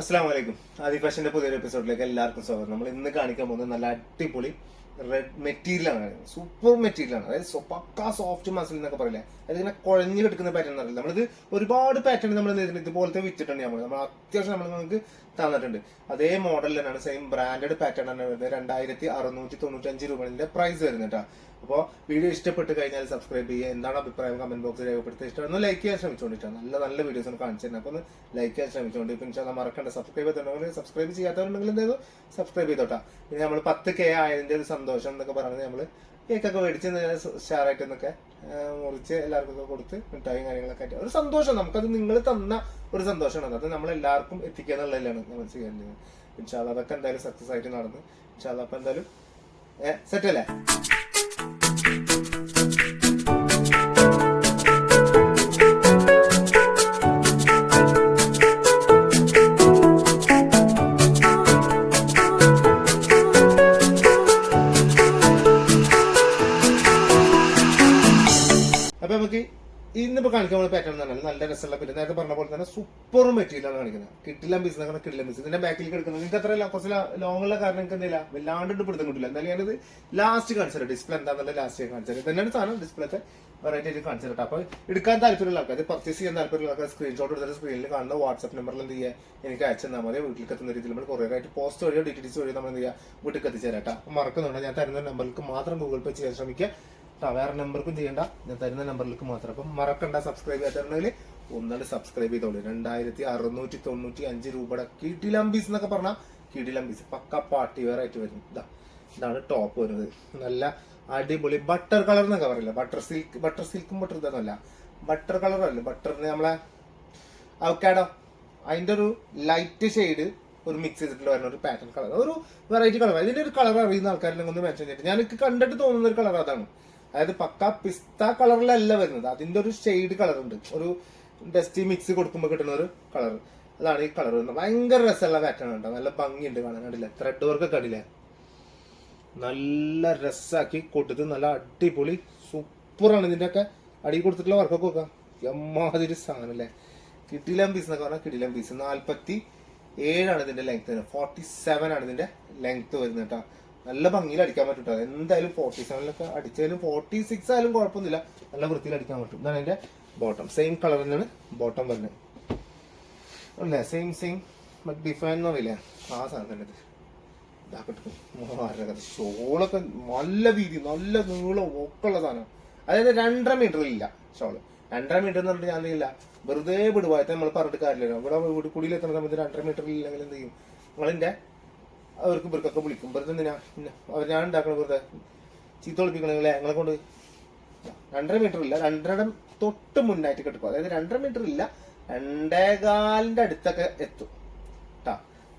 അസ്സാം വലൈക്കും ആദി ഫാഷന്റെ പുതിയൊരു എപ്പിസോഡിലേക്ക് എല്ലാവർക്കും സ്വാഗതം. നമ്മൾ ഇന്ന് കാണിക്കാൻ പോകുന്നത് നല്ല അടിപൊളി റെഡ് മെറ്റീരിയലാണ് സൂപ്പർ മെറ്റീരിയലാണ് അതായത് പക്കാ സോഫ്റ്റ് മസിൽ എന്നൊക്കെ പറയില്ലേ? അതായത് ഇങ്ങനെ കുഴഞ്ഞു കിടക്കുന്ന പാറ്റേൺ എന്നറിയില്ല. നമ്മളിത് ഒരുപാട് പാറ്റേൺ നമ്മൾ ഇതുപോലത്തെ വിറ്റിട്ടുണ്ട് നമ്മൾ നമ്മൾ അത്യാവശ്യം നമ്മൾ നിങ്ങൾക്ക് തന്നിട്ടുണ്ട്. അതേ മോഡൽ തന്നെയാണ് സെയിം ബ്രാൻഡഡ് പാറ്റേൺ തന്നെ വരുന്നത്. രണ്ടായിരത്തി അറുന്നൂറ്റി തൊണ്ണൂറ്റി അഞ്ച് രൂപയുടെ പ്രൈസ് വരുന്നുണ്ട് അപ്പോൾ വീഡിയോ ഇഷ്ടപ്പെട്ട് കഴിഞ്ഞാൽ സബ്സ്ക്രൈബ് ചെയ്യുക. എന്താണ് അഭിപ്രായം? കമന്റ് ബോക്സിൽ രേഖപ്പെടുത്തി ഇഷ്ടം. ഒന്ന് ലൈക്ക് ചെയ്യാൻ ശ്രമിച്ചുകൊണ്ടിട്ടാണ് നല്ല നല്ല വീഡിയോസ് ഒന്ന് കാണിച്ചു തന്നെ അപ്പോൾ ഒന്ന് ലൈക്ക് ചെയ്യാൻ ശ്രമിച്ചുകൊണ്ട് ഇപ്പം ഇൻഷാല്ല മറക്കണ്ട. സബ്സ്ക്രൈബ് ചെയ്തിട്ടുണ്ടെങ്കിൽ സബ്സ്ക്രൈബ് ചെയ്യാത്തവരുണ്ടെങ്കിൽ എന്തായാലും സബ്സ്ക്രൈബ് ചെയ്തോട്ടാ. പിന്നെ നമ്മൾ പത്ത് കെ ആയതിന്റെ ഒരു സന്തോഷം എന്നൊക്കെ പറയുന്നത് നമ്മൾ കേക്കൊക്കെ മേടിച്ച് ഷെയറായിട്ട് എന്നൊക്കെ മുറിച്ച് എല്ലാവർക്കും ഒക്കെ കൊടുത്ത് മിഠായും കാര്യങ്ങളൊക്കെ ആയിട്ട്. ഒരു സന്തോഷം നമുക്കത് നിങ്ങൾ തന്ന ഒരു സന്തോഷമാണ്. അത് നമ്മൾ എല്ലാവർക്കും എത്തിക്കുക എന്നുള്ളതിലാണ് നമ്മൾ ചെയ്യേണ്ടത് ഇൻഷാല്ല അതൊക്കെ എന്തായാലും സക്സസ് ആയിട്ട് നടന്നു ഇൻഷാല്ല അപ്പം എന്തായാലും സെറ്റ് അല്ലേ? നമുക്ക് ഇന്നിപ്പോ കാണിക്കാൻ പോകുന്ന പാറ്റേൺ എന്ന് പറഞ്ഞാൽ നല്ല രസമുള്ള പിന്നെ നേരത്തെ പറഞ്ഞ പോലെ തന്നെ സൂപ്പർ മെറ്റീരിയലാണ് കാണിക്കുന്നത്. കിട്ടില്ല ബിസിനസ് ആണ് കിട്ടില്ല ബിസിനസ് ഇതിന്റെ ബാക്കിൽ കിടക്കുന്നത് നിങ്ങൾക്ക് അത്ര കുറച്ച് കുറച്ച് ലോങ്ങുള്ള കാരണം നിങ്ങൾക്ക് എന്തില്ല വല്ലാണ്ട് പിടുത്തം കിട്ടില്ല. എന്നാലും ഞാനത് ലാസ്റ്റ് കാണിച്ചത് ഡിസ്പ്ലേ എന്താണെന്നുള്ള ലാസ്റ്റ് കാണിച്ചത് തന്നെയാണ് സാധനം. ഡിസ്പ്ലേത്തെ വെറൈറ്റി ആയിട്ട് കാണിച്ചിട്ട് അപ്പൊ എടുക്കാൻ താല്പര്യമുള്ള ആൾക്കാർ പർച്ചേസ് ചെയ്യാൻ താല്പര്യമുള്ള ആൾക്കാർ സ്ക്രീൻഷോട്ട് എടുത്തിട്ട് സ്ക്രീനിൽ കാണുന്ന വാട്സ്ആപ്പ് നമ്പറിൽ എന്ത് ചെയ്യുക എനിക്ക് അയച്ചു തന്നാൽ മതി. വീട്ടിലേക്ക് എത്തുന്ന രീതിയിൽ നമ്മൾ കുറേ ആയിട്ട് പോസ്റ്റ് വഴിയോ ഡി ടി ഡി സി വഴിയോ നമ്മൾ എന്ത് ചെയ്യുക വീട്ടിൽ എത്തിച്ചേരാട്ടാ മറക്കുന്നുണ്ട്? ഞാൻ തരുന്ന നമ്പറിലേക്ക് മാത്രം ഗൂഗിൾ പേ ചെയ്യാൻ ശ്രമിക്കുക. ട്ടാ, വേറെ നമ്പർക്കും ചെയ്യണ്ട. ഞാൻ തരുന്ന നമ്പറിലേക്ക് മാത്രം. അപ്പം മറക്കണ്ട സബ്സ്ക്രൈബ് ചെയ്യാത്തുണ്ടെങ്കിൽ ഒന്നാണ്ട് സബ്സ്ക്രൈബ് ചെയ്തോളൂ. രണ്ടായിരത്തി അറുന്നൂറ്റി തൊണ്ണൂറ്റി അഞ്ച് രൂപയുടെ കിടിലംബീസ് എന്നൊക്കെ പറഞ്ഞാൽ കിടിലംബീസ് പക്ക പാർട്ടി വെയർ ആയിട്ട് വരും. ഇതാ ഇതാണ് ടോപ്പ് വരുന്നത്. നല്ല അടിപൊളി ബട്ടർ കളർ എന്നൊക്കെ പറയില്ല? ബട്ടർ സിൽക്ക് ബട്ടർ സിൽക്കും ബട്ടർ ഇതൊന്നുമല്ല ബട്ടർ കളർ അല്ല? ബട്ടറിന് നമ്മളെ അവക്കാഡോ അതിന്റെ ഒരു ലൈറ്റ് ഷെയ്ഡ് ഒരു മിക്സ് ചെയ്തിട്ട് വരുന്ന ഒരു പാറ്റേൺ കളർ ഒരു വെറൈറ്റി കളർ ഇതിന്റെ ഒരു കളർ അറിയുന്ന ആൾക്കാരിലൊന്നും മെൻഷൻ ചെയ്തിട്ട് ഞാൻ കണ്ടിട്ട് തോന്നുന്ന ഒരു കളർ അതാണ്. അതായത് പക്ക പിസ്ത കളറിലല്ല വരുന്നത്. അതിന്റെ ഒരു ഷെയ്ഡ് കളർ ഉണ്ട്. ഒരു ഡസ്റ്റി മിക്സ് കൊടുക്കുമ്പോൾ കിട്ടുന്ന ഒരു കളർ അതാണ് ഈ കളർ വരുന്നത്. ഭയങ്കര രസമുള്ള പാറ്റേൺ ഉണ്ട് നല്ല ഭംഗിയുണ്ട് കാണാൻ. കണ്ടില്ല? ത്രെഡ് വർക്ക് ഒക്കെ കണ്ടില്ലേ? നല്ല രസാക്കി കൊടുത്ത് നല്ല അടിപൊളി സൂപ്പറാണ് ഇതിന്റെ ഒക്കെ അടി കൊടുത്തിട്ടുള്ള വർക്കൊക്കെ നോക്കാം. എമ്മാതിരി സാധനം അല്ലേ? കിടിലം പീസ് എന്നൊക്കെ പറഞ്ഞാൽ കിടിലം പീസ് നാല്പത്തി ഏഴാണ് ഇതിന്റെ ലെങ്ത് വരുന്നത്. ഫോർട്ടി സെവൻ ആണ് ഇതിന്റെ ലെങ്ത് വരുന്നത് കേട്ടോ നല്ല ഭംഗിയിൽ അടിക്കാൻ പറ്റും എന്തായാലും ഫോർട്ടി സെവനിലൊക്കെ അടിച്ചാലും ഫോർട്ടി സിക്സ് ആയാലും കുഴപ്പമൊന്നുമില്ല. നല്ല വൃത്തിയിൽ അടിക്കാൻ പറ്റും. ഇതാണ് അതിന്റെ ബോട്ടം സെയിം കളർ തന്നെയാണ് ബോട്ടം വരുന്നത്. അല്ലേ? സെയിം സെയിം ബട്ട് ഡിഫൈൻ എന്ന് പറയില്ലേ? ആ സാധനം തന്നെ ഷോളൊക്കെ നല്ല വീതി നല്ല നീളം ഒക്കെ ഉള്ള സാധനം. അതായത് രണ്ടര മീറ്റർ ഇല്ല ഷോൾ. രണ്ടര മീറ്റർ എന്ന് പറഞ്ഞിട്ട് ഞാൻ ഇല്ല വെറുതെ വിടുവായത്തെ നമ്മൾ പറഞ്ഞിട്ട് കാര്യമില്ല ഇവിടെ വീട് കുടിയിൽ എത്തുന്ന സമയത്ത് രണ്ടര മീറ്റർ ഇല്ലെങ്കിൽ എന്ത് ചെയ്യും? നിങ്ങളിന്റെ അവർക്ക് ഇവർക്കൊക്കെ വിളിക്കും. വെറുതെ എന്തിനാ അവർ ഞാൻ ഉണ്ടാക്കണ വെറുതെ ചീത്ത ഞങ്ങളെ കൊണ്ട് രണ്ടര മീറ്റർ ഇല്ല രണ്ടര തൊട്ട് മുന്നായിട്ട് കിടക്കും അതായത് രണ്ടര മീറ്റർ ഇല്ല രണ്ടേകാലിന്റെ അടുത്തൊക്കെ എത്തും. കേട്ടാ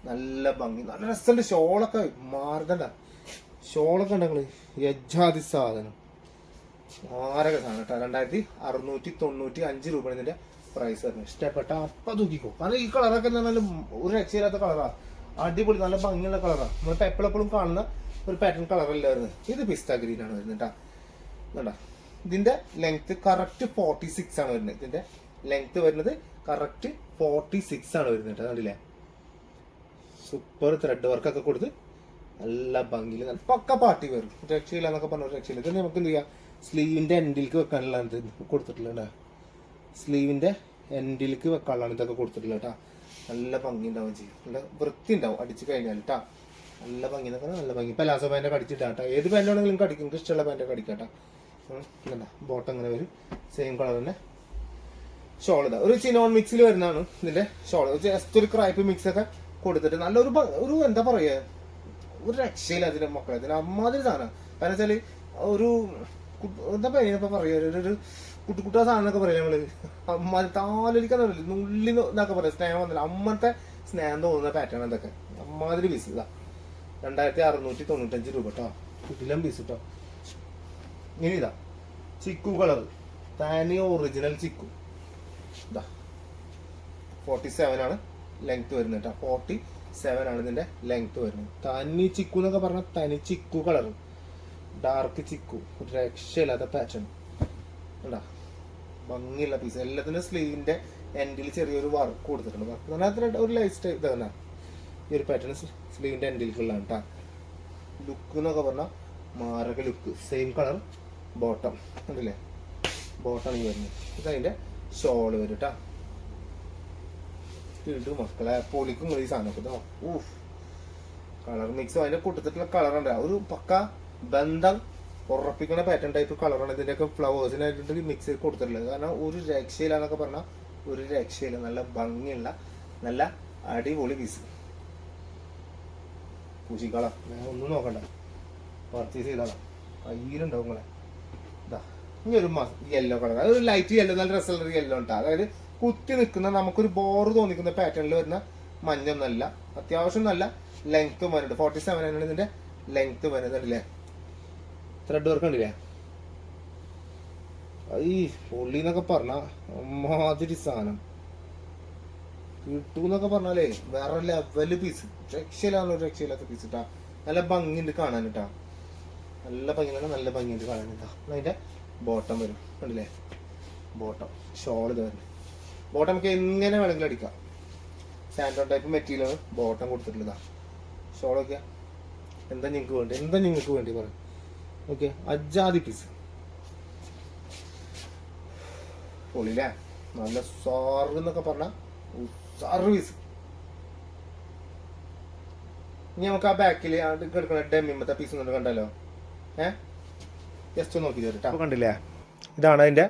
നല്ല ഭംഗി. നല്ല രസമുണ്ട് ഷോളൊക്കെ മാർഗണ്ട ഷോളൊക്കെ ഉണ്ടെങ്കിൽ യജാതി സാധനം. മാരക സാധനം കേട്ടോ രണ്ടായിരത്തി അറുന്നൂറ്റി തൊണ്ണൂറ്റി അഞ്ച് രൂപ ഇതിന്റെ പ്രൈസ് ആയിരുന്നു ഇഷ്ടപ്പെട്ട അപ്പ തൂക്കിക്കോ. കാരണം ഈ കളറൊക്കെ നല്ല ഒരു രക്ഷയില്ലാത്ത കളറാ അടിപൊളി നല്ല ഭംഗിയുള്ള കളറാണ് നമ്മളിപ്പോൾ എപ്പോഴെപ്പോഴും കാണുന്ന ഒരു പാറ്റേൺ കളറല്ല വരുന്നത് ഇത് പിസ്ത ഗ്രീൻ ആണ് വരുന്നത് കേട്ടോ കണ്ടാ ഇതിന്റെ ലെങ്ത് കറക്റ്റ് ഫോർട്ടി സിക്സ് ആണ് വരുന്നത്. ഇതിന്റെ ലെങ്ത് വരുന്നത് കറക്റ്റ് ഫോർട്ടി സിക്സ് ആണ് വരുന്നത് കേട്ടോ കണ്ടില്ലേ? സൂപ്പർ ത്രെഡ് വർക്ക് ഒക്കെ കൊടുത്ത് നല്ല ഭംഗിയിൽ നല്ല പക്ക പാർട്ടി വരും രക്ഷയില്ല എന്നൊക്കെ പറഞ്ഞ രക്ഷയില്ല. ഇത് നമുക്ക് എന്ത് ചെയ്യാം സ്ലീവിന്റെ എൻഡിലേക്ക് വെക്കാനുള്ള ഇത് കൊടുത്തിട്ടുള്ള സ്ലീവിന്റെ എൻഡിലേക്ക് വെക്കാനുള്ളതാണ് ഇതൊക്കെ കൊടുത്തിട്ടുള്ളത് കേട്ടാ നല്ല ഭംഗി ഉണ്ടാവും ചെയ്യും. നല്ല വൃത്തി ഉണ്ടാവും അടിച്ചു കഴിഞ്ഞാൽ കേട്ടോ നല്ല ഭംഗി എന്നൊക്കെ നല്ല ഭംഗി. പലാസോ പാന്റൊക്കെ അടിച്ചിട്ടാ കേട്ടോ ഏത് പാന്റ് ആണെങ്കിലും നിങ്ങൾക്ക് അടിക്കും. നിങ്ങൾക്ക് ഇഷ്ടമുള്ള പാന്റൊക്കെ അടിക്കാട്ടാ ബോട്ടം ഇങ്ങനെ വരും. സെയിം കളർ തന്നെ. ഷോൾ ഇതാ ഒരു ചിനോൺ മിക്സിൽ വരുന്നതാണ് ഇതിന്റെ ഷോൾ ജസ്റ്റ് ഒരു ക്രൈപ്പ് മിക്സ് ഒക്കെ കൊടുത്തിട്ട് നല്ലൊരു ഒരു എന്താ പറയുക ഒരു രക്ഷയില്ല അതിന്റെ മക്കളെ. അതിന് അമ്മാതിരി സാധനം. കാരണം വെച്ചാൽ ഒരു എന്താ പറയാ ഇപ്പൊ പറയാ ഒരു- ഒരു കുട്ടുകുട്ടാ സാധനം എന്നൊക്കെ പറയാം നമ്മൾ? അമ്മ താലോലിക്കാന്ന് പറയില്ല നുള്ളി എന്നൊക്കെ പറയാം. സ്നേഹം വന്നില്ല. അമ്മത്തെ സ്നേഹം തോന്നുന്ന പാറ്റേൺ എന്തൊക്കെ അമ്മാതിരി പീസ് ഇതാ. രണ്ടായിരത്തി അറുന്നൂറ്റി തൊണ്ണൂറ്റഞ്ച് രൂപ കേട്ടോ കുട്ടിലം പീസ് കേട്ടോ ഇനി ഇതാ. ചിക്കു കളർ താനി ഒറിജിനൽ ചിക്കു. ഇതാ. ഫോർട്ടി സെവൻ ആണ് ലെങ്ത് വരുന്നത് കേട്ടോ ഫോർട്ടി സെവൻ ആണ് ഇതിന്റെ ലെങ്ത് വരുന്നത്. തനി ചിക്കു എന്നൊക്കെ പറഞ്ഞാൽ തനി ചിക്കു കളർ ഡാർക്ക് ചിക്കു ഒരു രക്ഷയില്ലാത്ത പാറ്റേൺ ഉണ്ടാ ഭംഗിയുള്ള പീസ് എല്ലാത്തിനും സ്ലീവിന്റെ എൻഡിൽ ചെറിയൊരു വർക്ക് കൊടുത്തിട്ടുണ്ട്. വർക്ക് എന്ന് പറഞ്ഞാൽ ഒരു ലൈഫ് സ്റ്റൈൽ ഇതാണ്. ഈ ഒരു പാറ്റേൺ സ്ലീവിന്റെ എൻഡിലേക്കുള്ളതാണ് കേട്ടോ ലുക്ക് എന്നൊക്കെ പറഞ്ഞാൽ മാരക ലുക്ക് സെയിം കളർ ബോട്ടം ഉണ്ടല്ലേ ബോട്ടം ഈ വരുന്നത്. ഇത് അതിന്റെ ഷോൾ വരും കേട്ടോ ഇട്ടു മക്കളെ പൊളിക്കും ഈ ഇതോ ഊഫ്. കളർ മിക്സ് അതിന്റെ കൂട്ടത്തിലുള്ള കളർ ഉണ്ടാവും ഒരു പക്ക ബന്ധം ഉറപ്പിക്കുന്ന പാറ്റേൺ ടൈപ്പ് കളറാണ് ഇതിന്റെയൊക്കെ ഫ്ലവേഴ്സിനായിട്ട് മിക്സ് ചെയ്ത് കൊടുത്തിട്ടുള്ളത്. കാരണം ഒരു രക്ഷയില്ലാന്നൊക്കെ പറഞ്ഞാൽ ഒരു രക്ഷയില്ല. നല്ല ഭംഗിയുള്ള നല്ല അടിപൊളി പീസ് പൂശിക്കളാം. ഞാൻ ഒന്നും നോക്കണ്ട. പർച്ചേസ് ചെയ്താളാം. കയ്യിലുണ്ടാവും നിങ്ങളെ. ഇതാ ഇനി ഒരു യെല്ലോ കളർ അതൊരു ലൈറ്റ് യെല്ലോ നല്ല രസമുള്ള യെല്ലോ ഉണ്ട്. അതായത് കുത്തി നിൽക്കുന്ന നമുക്കൊരു ബോർ തോന്നിക്കുന്ന പാറ്റേണിൽ വരുന്ന മഞ്ഞൊന്നല്ല. അത്യാവശ്യം നല്ല ലെങ്ത്തും വരുന്നുണ്ട് ഫോർട്ടി സെവൻ ആണ് ഇതിന്റെ ലെങ്ത് വരുന്നുണ്ടല്ലേ ത്രെഡ് വർക്ക് കണ്ടില്ലേ? ഈ പുള്ളി എന്നൊക്കെ പറഞ്ഞ മാതിരി സാധനം കിട്ടൂന്നൊക്കെ പറഞ്ഞാലേ വേറെ ലെവൽ പീസ് രക്ഷയിലാണല്ലോ രക്ഷയില്ലാത്ത പീസ് ഇട്ടാ. നല്ല ഭംഗിയുണ്ട് കാണാൻ കിട്ടാ നല്ല ഭംഗിയാണ് നല്ല ഭംഗിയുണ്ട് കാണാൻ കിട്ടാ അതിന്റെ ബോട്ടം വരും. കണ്ടില്ലേ? ബോട്ടം ഷോൾ ഇത് വരും. ബോട്ടം നമുക്ക് എങ്ങനെ വേണമെങ്കിലും അടിക്കാം. സാൻഡോൺ ടൈപ്പ് മെറ്റീരിയൽ ബോട്ടം കൊടുത്തിട്ടുള്ളതാ. ഷോളൊക്കെ എന്താ നിങ്ങൾക്ക് വേണ്ടി? എന്താ നിങ്ങൾക്ക് വേണ്ടി പറയും ഓക്കെ അജാതി പീസ് പൊളില്ലേ നല്ല സാർവ് എന്നൊക്കെ പറഞ്ഞ സർവീസ് ഇനി നമുക്ക് ആ ബാക്കിൽ കിടക്കുന്ന ഡെമ്മിമത്തെ പീസ് ഒന്നും കണ്ടല്ലോ ഏ? ജസ്റ്റ് നോക്കി തരട്ടോ കണ്ടില്ലേ? ഇതാണ് അതിന്റെ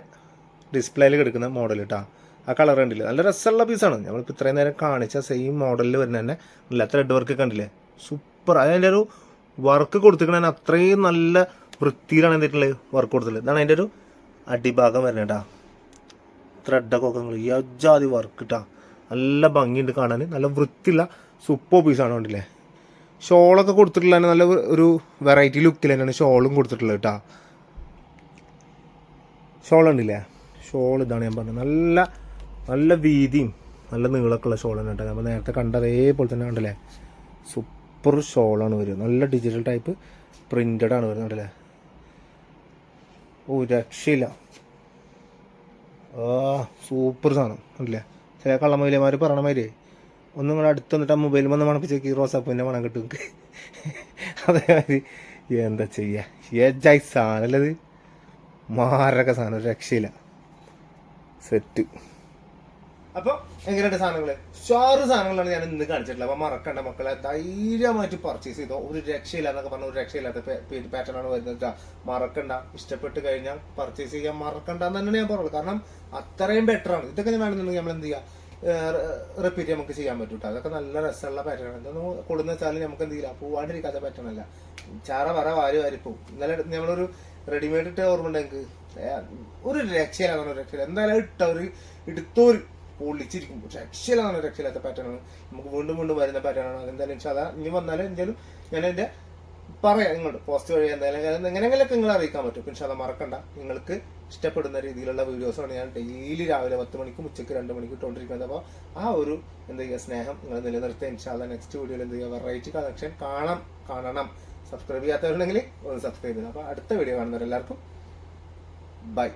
ഡിസ്പ്ലേയിൽ കിടക്കുന്ന മോഡൽ കേട്ടോ ആ കളർ കണ്ടില്ലേ? നല്ല രസമുള്ള പീസാണ് നമ്മളിപ്പോൾ ഇത്രയും നേരം കാണിച്ച സെയിം മോഡലിൽ വരുന്ന തന്നെ നല്ല ത്രെഡ് വർക്ക് കണ്ടില്ലേ? സൂപ്പർ അതിന്റെ ഒരു വർക്ക് കൊടുത്തിരിക്കണ അത്രയും നല്ല വൃത്തിയിലാണ് എന്തിട്ടുള്ളത്? വർക്ക് കൊടുത്തിട്ടുള്ളത്. ഇതാണ് അതിന്റെ ഒരു അടിഭാഗം വരുന്നത് കേട്ടോ ത്രെഡൊക്കെ ഒക്കെ നിങ്ങൾ ഈ അജാതി വർക്ക് ഇട്ടാ നല്ല ഭംഗിയുണ്ട് കാണാൻ. നല്ല വൃത്തിയുള്ള സൂപ്പർ പീസാണ് കണ്ടില്ലേ? ഷോളൊക്കെ കൊടുത്തിട്ടുള്ള നല്ല ഒരു വെറൈറ്റി ലുക്കിൽ തന്നെയാണ് ഷോളും കൊടുത്തിട്ടുള്ളത് കേട്ടോ ഷോൾ ഉണ്ടില്ലേ ഷോൾ ഇതാണ് ഞാൻ പറഞ്ഞത്. നല്ല നല്ല വീതിയും നല്ല നീളമൊക്കെ ഉള്ള ഷോൾ തന്നെ കേട്ടോ നമ്മൾ നേരത്തെ കണ്ട അതേപോലെ തന്നെ കണ്ടല്ലേ? സൂപ്പർ ഷോളാണ് വരുന്നത്. നല്ല ഡിജിറ്റൽ ടൈപ്പ് പ്രിന്റഡ് ആണ് വരുന്നത് കണ്ടല്ലേ? ഓ രക്ഷയില്ല ആ സൂപ്പർ സാധനം അല്ലേ? ചില കള്ളമൊയിലമാർ പറയണ മാതിരി ഒന്നും കൂടെ അടുത്ത് വന്നിട്ട് ആ മൊബൈൽ വന്ന് മണപ്പിച്ചേക്ക് റോസാപ്പൂവിന്റെ മണം കിട്ടും. അതേമാതിരി എന്താ ചെയ്യുക ഏജായി സാധനമല്ലത് മാരക സാധനം രക്ഷയില്ല. സെറ്റ് അപ്പൊ എങ്ങനെയുണ്ട് സാധനങ്ങൾ. ഷാറ് സാധനങ്ങളാണ് ഞാൻ ഇന്ന് കാണിച്ചിട്ടുള്ളത്. അപ്പൊ മറക്കണ്ട മക്കളെ. ധൈര്യമായിട്ട് പർച്ചേസ് ചെയ്തോ. ഒരു രക്ഷയില്ല എന്നൊക്കെ പറഞ്ഞ ഒരു രക്ഷയില്ലാത്ത പാറ്റേൺ ആണ് വരുന്നത്. മറക്കണ്ട. ഇഷ്ടപ്പെട്ട് കഴിഞ്ഞാൽ പർച്ചേസ് ചെയ്യാൻ മറക്കണ്ട എന്ന് തന്നെ ഞാൻ പറയുള്ളൂ കാരണം അത്രയും ബെറ്റർ ആണ്. ഇതൊക്കെ ഞാൻ വേണമെന്നുണ്ടെങ്കിൽ നമ്മൾ എന്ത് ചെയ്യുക റിപ്പീറ്റ് നമുക്ക് ചെയ്യാൻ പറ്റും. അതൊക്കെ നല്ല രസമുള്ള പാറ്റേൺ ആണ്. ഇതൊന്നും കൊടുന്ന വെച്ചാൽ നമുക്ക് എന്ത് ചെയ്യില്ല പോവാണ്ടിരിക്കാത്ത പാറ്റേൺ അല്ല. ചാറ വര വാരി വാരി പോവും. ഇന്നലെ നമ്മളൊരു റെഡിമെയ്ഡ് ഇട്ട ഓർമ്മ ഉണ്ടെങ്കിൽ ഒരു രക്ഷയില്ല. രക്ഷയിലാണ് ഒരു രക്ഷയില്ല. എന്തായാലും ഇട്ട ഒരു എടുത്തോര് പൊളിച്ചിരിക്കും. രക്ഷയിലാണ് രക്ഷയില്ലാത്ത പാറ്റേൺ ആണ്. നമുക്ക് വീണ്ടും വീണ്ടും വരുന്ന പാറ്റേൺ ആണ്. എന്തായാലും ഇൻഷാ അല്ലാ ഇനി വന്നാലും എന്തായാലും ഞാൻ എന്റെ പറയാം. നിങ്ങളുടെ പോസ്റ്റ് വഴി എന്തായാലും എങ്ങനെയെങ്കിലൊക്കെ നിങ്ങൾ അറിയിക്കാൻ പറ്റും. പക്ഷെ അത് മറക്കണ്ട. നിങ്ങൾക്ക് ഇഷ്ടപ്പെടുന്ന രീതിയിലുള്ള വീഡിയോസാണ് ഞാൻ ഡെയിലി രാവിലെ പത്ത് മണിക്കും ഉച്ചയ്ക്ക് രണ്ട് മണിക്കും ഇട്ടുകൊണ്ടിരിക്കുന്നത്. അപ്പോൾ ആ ഒരു എന്താ ചെയ്യുക സ്നേഹം നിങ്ങൾ നിലനിർത്തുക. ഇൻഷാല്ല നെക്സ്റ്റ് വീഡിയോയിൽ എന്ത് ചെയ്യുക വെറൈറ്റി കളക്ഷൻ കാണാം. കാണണം. സബ്സ്ക്രൈബ് ചെയ്യാത്തവരുണ്ടെങ്കിൽ ഒന്ന് സബ്സ്ക്രൈബ് ചെയ്യുക അപ്പോൾ അടുത്ത വീഡിയോ കാണുന്നവരെല്ലാവർക്കും ബൈ